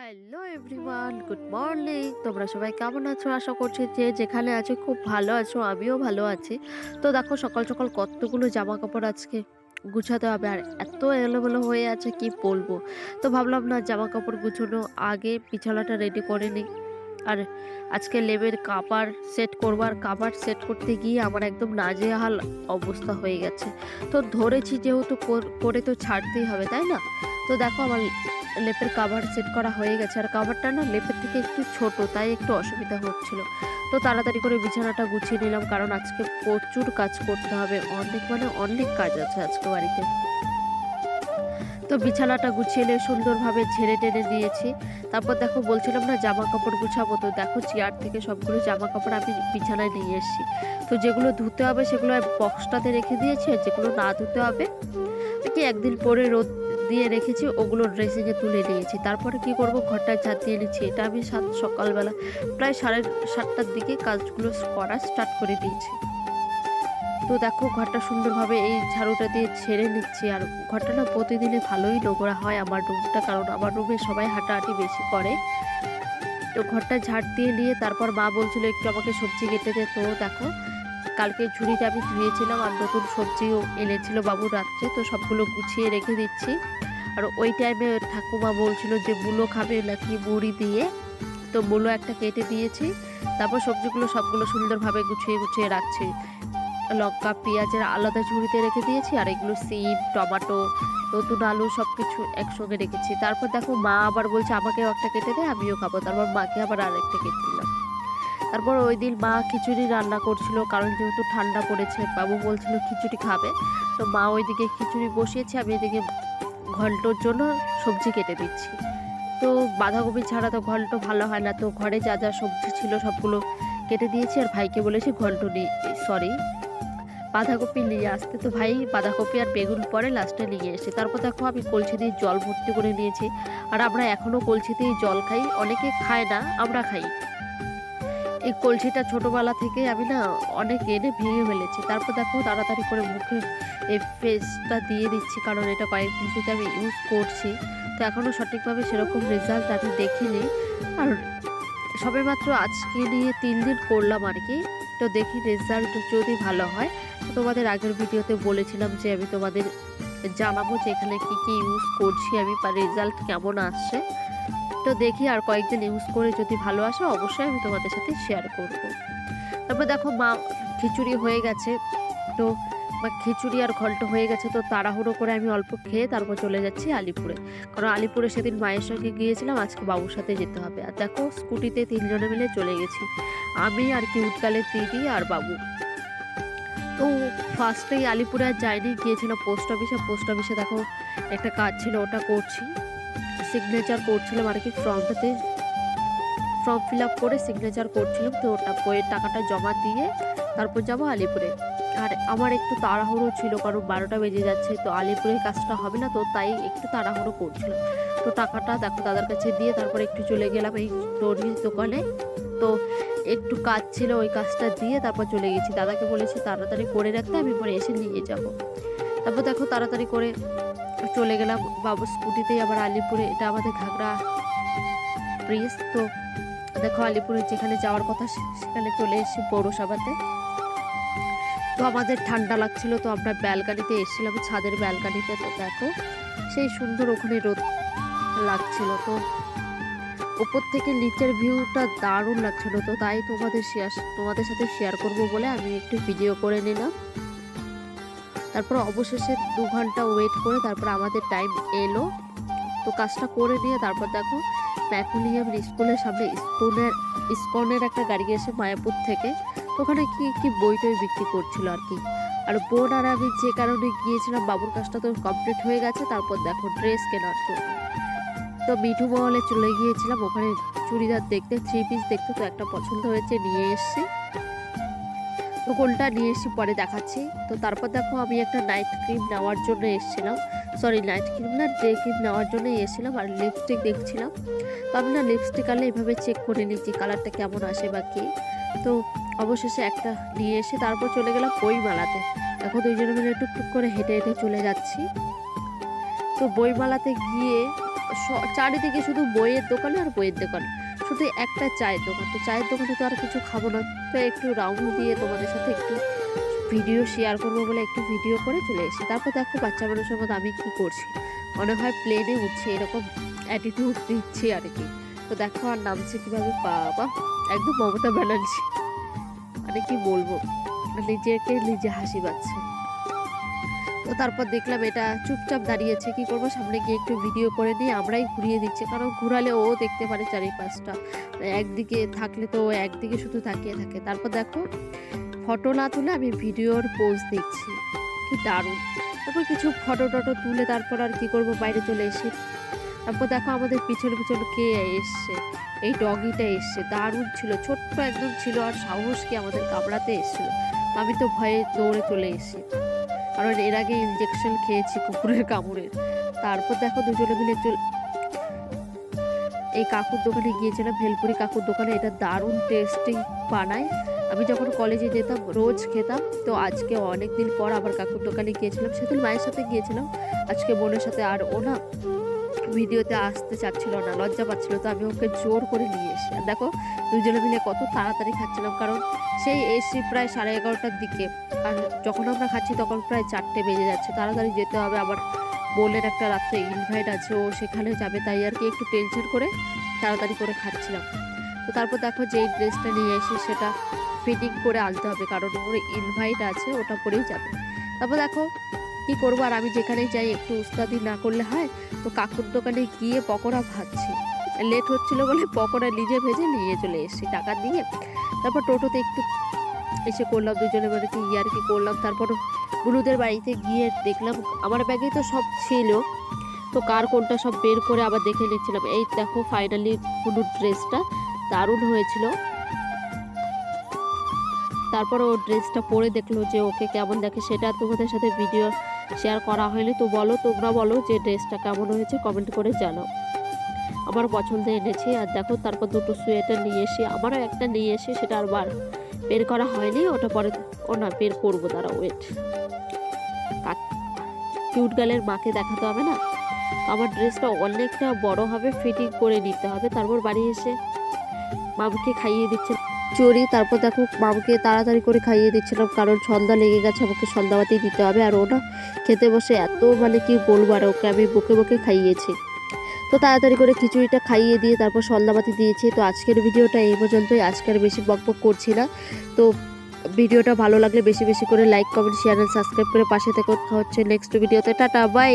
Hello everyone good morning তোমরা সবাই কেমন আছো? আশা করছি যে যেখানে আছো খুব ভালো আছো, আমিও ভালো আছি। তো দেখো সকাল সকাল কতগুলো জামা কাপড় আজকে গুছাতে হবে আর এত এলোমেলো হয়ে আছে, কি বলব? তো ভাবলাম না জামা কাপড় গুছানো আগে বিছানাটা রেডি করে নিই। আর আজকে লেবের কাপার সেট করবার কাপার সেট করতে গিয়ে আমার একদম নাজেহাল অবস্থা হয়ে গেছে। তো ধরেছি যেহেতু করে তো ছাড়তেই হবে, তাই না? তো দেখো আমার লেপের কাভার সেট করা হয়ে গেছে। আর কাভারটা না লেপের থেকে একটু ছোট, তাই একটু অসুবিধা হচ্ছিল। তো তাড়াতাড়ি করে বিছানাটা গুছিয়ে নিলাম, কারণ আজকে প্রচুর কাজ করতে হবে। অনেক মানে অনেক কাজ আছে আজকে বাড়িতে। তো বিছানাটা গুছিয়ে নিয়ে সুন্দরভাবে ঝেড়ে টেনে দিয়েছি। তারপর দেখো বলছিলাম না জামা কাপড় গুছাবো, তো দেখো চেয়ার থেকে সবগুলো জামা কাপড় আমি বিছানায় নিয়ে এসেছি। তো যেগুলো ধুতে হবে সেগুলো বক্সটাতে রেখে দিয়েছি, আর যেগুলো না ধুতে হবে কি একদিন পরে রোদ দিয়ে রেখেছি, ওগুলো ড্রেসিংয়ে তুলে নিয়েছি। তারপরে কি করব? ঘরটা ঝাঁট দিয়ে নিচ্ছি। এটা আমি সাত সকালবেলা প্রায় সাড়ে সাতটার দিকে কাজগুলো করা স্টার্ট করে দিয়েছি। তো দেখো, ঘরটা সুন্দরভাবে এই ঝাড়ুটা দিয়ে ছেড়ে নিচ্ছি। আর ঘরটা না প্রতিদিনই ভালোই নোংরা হয় আমার রুমটা কারণ আমার রুমে সবাই হাঁটাহাঁটি বেশি করে। তো ঘরটা ঝাড় দিয়ে নিয়ে তারপর মা বলছিল, একটু আমাকে সবজি কেটে দে তো। দেখো কালকে ঝুড়িটা আমি ধুয়েছিলাম আর নতুন সবজিও এনেছিল বাবু রাত্রে, তো সবগুলো গুছিয়ে রেখে দিচ্ছি। আর ওই টাইমে ঠাকুমা বলছিল যে মূলো খাবে নাকি মুড়ি দিয়ে? তো মূলো একটা কেটে দিয়েছি। তারপর সবজিগুলো সবগুলো সুন্দরভাবে গুছিয়ে গুছিয়ে রাখছি। লঙ্কা, পেঁয়াজের আলাদা ঝুড়িতে রেখে দিয়েছি আর এগুলো সিম, টমাটো, নতুন আলু সব কিছু একসঙ্গে রেখেছি। তারপর দেখো মা আবার বলছে, আমাকেও একটা কেটে দেয় আমিও খাব। তারপর মাকে আবার আরেকটা কেটে দিলাম। তারপর ওই দিন মা খিচুড়ি রান্না করছিল, কারণ যেহেতু ঠান্ডা পড়েছে, বাবু বলছিল খিচুড়ি খাবে। তো মা ওইদিকে খিচুড়ি বসিয়েছে, আমি এদিকে ঘন্টর জন্য সবজি কেটে দিচ্ছি। তো বাঁধাকপি ছাড়া তো ঘন্ট ভালো হয় না, তো ঘরে যা যা সবজি ছিল সবগুলো কেটে দিয়েছি, আর ভাইকে বলেছি ঘন্ট নিয়ে সরি বাঁধাকপি নিয়ে আসতে। তো ভাই বাঁধাকপি আর বেগুন পরে লাস্টে নিয়ে এসে, তারপর দেখো আমি কলসি দিয়ে জল ভর্তি করে নিয়েছি। আর আমরা এখনও কলসিতেই জল খাই, অনেকে খায় না, আমরা খাই। এই কলসিটা ছোটোবেলা থেকে আমি না অনেক এনে ভেঙে ফেলেছি। তারপর দেখো তাড়াতাড়ি করে মুখে এই ফেসটা দিয়ে দিচ্ছি, কারণ এটা কয়েকদিন থেকে আমি ইউজ করছি। তো এখনও সঠিকভাবে সেরকম রেজাল্ট আমি দেখিনি। আর সবেমাত্র আজকে নিয়ে তিন দিন করলাম আর কি তো দেখি রেজাল্ট যদি ভালো হয়, তো তোমাদের আগের ভিডিওতে বলেছিলাম যে আমি তোমাদের জানাব যে এখানে কী কী ইউজ করছি আমি, বা রেজাল্ট কেমন আসছে। তো দেখি আর কয়েকদিন ইউজ করে যদি ভালো আসে, অবশ্যই আমি তোমাদের সাথে শেয়ার করব। তারপর দেখো মা খিচুড়ি হয়ে গেছে, তো বা খিচুড়ি আর ঘন্ট হয়ে গেছে, তো তাড়াহুড়ো করে আমি অল্প খেয়ে তারপর চলে যাচ্ছি আলিপুরে। কারণ আলিপুরে সেদিন মায়ের সঙ্গে গিয়েছিলাম, আজকে বাবুর সাথে যেতে হবে। আর দেখো স্কুটিতে তিনজনে মিলে চলে গেছি, আমি আর কিউটকালের দিদি আর বাবু। তো ফার্স্টেই আলিপুরে আর যাইনি গিয়েছিলাম পোস্ট অফিসে পোস্ট অফিসে দেখো একটা কাজ ছিল, ওটা করছি। সিগনেচার করছিলাম আর কি ফর্মটাতে ফর্ম ফিল আপ করে সিগনেচার করছিলাম, তো ওটা বইয়ের টাকাটা জমা দিয়ে তারপর যাব আলিপুরে। আর আমার একটু তাড়াহুড়ো ছিল, কারণ বারোটা বেজে যাচ্ছে, তো আলিপুরের কাজটা হবে না, তো তাই একটু তাড়াহুড়ো করছিলাম। তো টাকাটা দেখো দাদার কাছে দিয়ে তারপর একটু চলে গেলাম এই টর্নির দোকানে। তো একটু কাজ ছিল, ওই কাজটা দিয়ে তারপর চলে গেছি। দাদাকে বলেছি, তাড়াতাড়ি করে রাখতে, আমি পরে এসে নিয়ে যাব। তারপর দেখো তাড়াতাড়ি করে চলে গেলাম বাবু স্কুটিতেই আবার আলিপুরে। এটা আমাদের ঘাগড়া ব্রিজ তো দেখো আলিপুরে যেখানে যাওয়ার কথা সেখানে চলে এসেছি পৌরসভাতে। তো আমাদের ঠান্ডা লাগছিল, তো আমরা ব্যালকানিতে এসেছিলাম, ছাদের ব্যালকানিতে, তো দেখো সেই সুন্দর ওখানে রোদ লাগছিল, তো উপর থেকে নিচের ভিউটা দারুণ লাগছিল, তো তাই তোমাদের শেয়ার তোমাদের সাথে শেয়ার করব বলে আমি একটু ভিডিও করে নিলাম। তারপর অবশেষে দু ঘণ্টা ওয়েট করে তারপর আমাদের টাইম এলো। তো কাজটা করে নিয়ে তারপর দেখো ম্যাকুলিয়াম স্কুলের সামনে স্কুলের, ইস্কনের একটা গাড়ি এসে মায়াপুর থেকে। ওখানে কি কি বই টই বিক্রি করছিল আর কি। আর বোন আর আমি যে কারণে গিয়েছিলাম বাবুর কাজটা তো কমপ্লিট হয়ে গেছে, তারপর দেখো ড্রেস কেনার তো। তো মিঠু মহলে চলে গিয়েছিলাম, ওখানে চুড়িদার দেখতে থ্রি পিস দেখতে তো একটা পছন্দ হয়েছে, নিয়ে এসেছি। তো কোনটা নিয়ে এসেছি পরে দেখাচ্ছি? তো তারপর দেখো আমি একটা নাইট ক্রিম নেওয়ার জন্য এসেছিলাম। সরি নাইট ক্রিম না ডে ক্রিম নেওয়ার জন্য এসেছিলাম আর লিপস্টিক দেখছিলাম। তো আমি না লিপস্টিক আনলে এভাবে চেক করে নিচ্ছি কালারটা কেমন আসে বা কী। তো অবশেষে একটা নিয়ে এসে তারপর চলে গেলাম বইমালাতে। দেখো দুইজনে মিলে টুকটুক করে হেঁটে হেঁটে চলে যাচ্ছি। তো বইমালাতে গিয়ে চারিদিকে শুধু বইয়ের দোকান আর বইয়ের দোকান। শুধু একটা চায়ের দোকান। তো চায়ের দোকানে তো আর কিছু খাব না। তো একটু রাউন্ড দিয়ে তোমাদের সাথে একটু ভিডিও শেয়ার করব বলে একটু ভিডিও করে চলে এসেছি। তারপর দেখো বাচ্চা মানুষের মতো আমি কী করছি? মনে হয় প্লেনে উঠছে, এরকম অ্যাটিটিউড দিচ্ছে আর কি। তো দেখো আর নামছে কীভাবে? বাবা, একদম মমতা ব্যানার্জি। মানে কি বলব? নিজেকে নিজে হাসি পাচ্ছে। তো তারপর দেখলাম এটা চুপচাপ দাঁড়িয়েছে। কি করব? সামনে গিয়ে একটু ভিডিও করে নিয়ে আমরাই ঘুরিয়ে দিচ্ছি। কারণ ঘুরালে ও দেখতে পারে চারিপাশটা। একদিকে থাকলে তো ও একদিকে শুধু তাকিয়ে থাকে। তারপর দেখো ফটো না তুলে আমি ভিডিওর পোজ দিচ্ছি কি দারুণ। তারপর কিছু ফটো টটো তুলে তারপর আর কি করব? বাইরে চলে এসে। তারপর দেখো আমাদের পিছনে পিছনে কে এসছে? এই ডগিটা এসছে। দারুণ ছিল। ছোট্ট একদম ছিল। আর সাহস কি আমাদের কামড়াতে এসেছিল? আমি তো ভয়ে দৌড়ে চলে এসেছি। কারণ এর আগে ইঞ্জেকশন খেয়েছি কুকুরের কামড়ের তারপর দেখো দুজনে মিলে চল এই কাকুর দোকানে গিয়েছিলাম, ভেলপুরি কাকুর দোকানে। এটা দারুণ টেস্টি বানায়। আমি যখন কলেজে যেতাম, রোজ খেতাম। তো আজকে অনেক দিন পর আবার কাকুর দোকানে গিয়েছিলাম। সেদিন মায়ের সাথে গিয়েছিলাম। আজকে বোনের সাথে আর ও না। ভিডিওতে আসতে চাচ্ছিল না, লজ্জা পাচ্ছিল, তো আমি ওকে জোর করে নিয়ে এসে দেখো দুজনে মিলে কত তাড়াতাড়ি খাচ্ছিলাম, কারণ সেই এসি প্রায় সাড়ে এগারোটার দিকে, আর যখন আমরা খাচ্ছি তখন প্রায় চারটে বেজে যাচ্ছে, তাড়াতাড়ি যেতে হবে, আবার বোনের একটা রাত্রে ইনভাইট আছে, ও সেখানে যাবে, তাই আর কি একটু টেনশন করে তাড়াতাড়ি করে খাচ্ছিলাম। তো তারপর দেখো যেই ড্রেসটা নিয়ে এসে সেটা ফিটিং করে আনতে হবে, কারণ ওর ইনভাইট আছে, ওটা পরেই যাবে। তারপর দেখো কি করব? আর আমি যেখানে যাই, একটু উস্তাদি না করলে হয়? তো কাকুর দোকানে গিয়ে পকোড়া ভাজছি। লেট হচ্ছিল বলে পকোড়া নিজে ভেজে নিয়ে চলে এসেছি টাকা দিয়ে তারপর টোটোতে একটু এসে করলাম, দুজনে মানে কি ইয়ার কি করলাম। তারপর বুলুদের বাড়িতে গিয়ে দেখলাম, আমার ব্যাগে তো সব ছিল। তো কার কোনটা সব বের করে আবার দেখে নিচ্ছিলাম। এই দেখো ফাইনালি বুলুর ড্রেসটা দারুণ হয়েছিল। তারপর ও ড্রেসটা পরে দেখল যে ওকে কেমন দেখে। সেটা তোমাদের সাথে ভিডিও শেয়ার করা হয়নি। তো বলো, তোমরা বলো যে ড্রেসটা কেমন হয়েছে কমেন্ট করে জানাও। আমার পছন্দে এনেছি, আর দেখো তারপর দুটো সোয়েটার নিয়ে এসে, আমারও একটা নিয়ে এসে সেটা আর বার করা হয়নি, ওটা পরে ও না, বের করব তারা ওয়েট কিউট গার্লের মাকে দেখাতে হবে না? আমার ড্রেসটা অনেকটা বড় হবে ফিটিং করে নিতে হবে, তারপর বাড়ি এসে মামকে খাইয়ে দিচ্ছে। চড়ি, তারপর দেখো মামকে তাড়াতাড়ি করে খাইয়ে দিচ্ছিলাম, কারণ সন্ধ্যা লেগে গেছে, আমাকে সন্ধ্যাবাতি দিতে হবে, আর ওটা খেতে বসে এত মানে কি বলব আর ওকে, আমি বুকে বুকে খাইয়েছি। তো তাড়াতাড়ি করে খিচুড়িটা খাইয়ে দিয়ে তারপর সন্ধ্যাবাতি দিয়েছি, তো আজকের ভিডিওটা এই পর্যন্তই আজকের বেশি বক বক করছি না। তো ভিডিওটা ভালো লাগলে বেশি বেশি করে লাইক কমেন্ট শেয়ার সাবস্ক্রাইব করে পাশে থেকে হচ্ছে নেক্সট ভিডিওতে টাটা বাই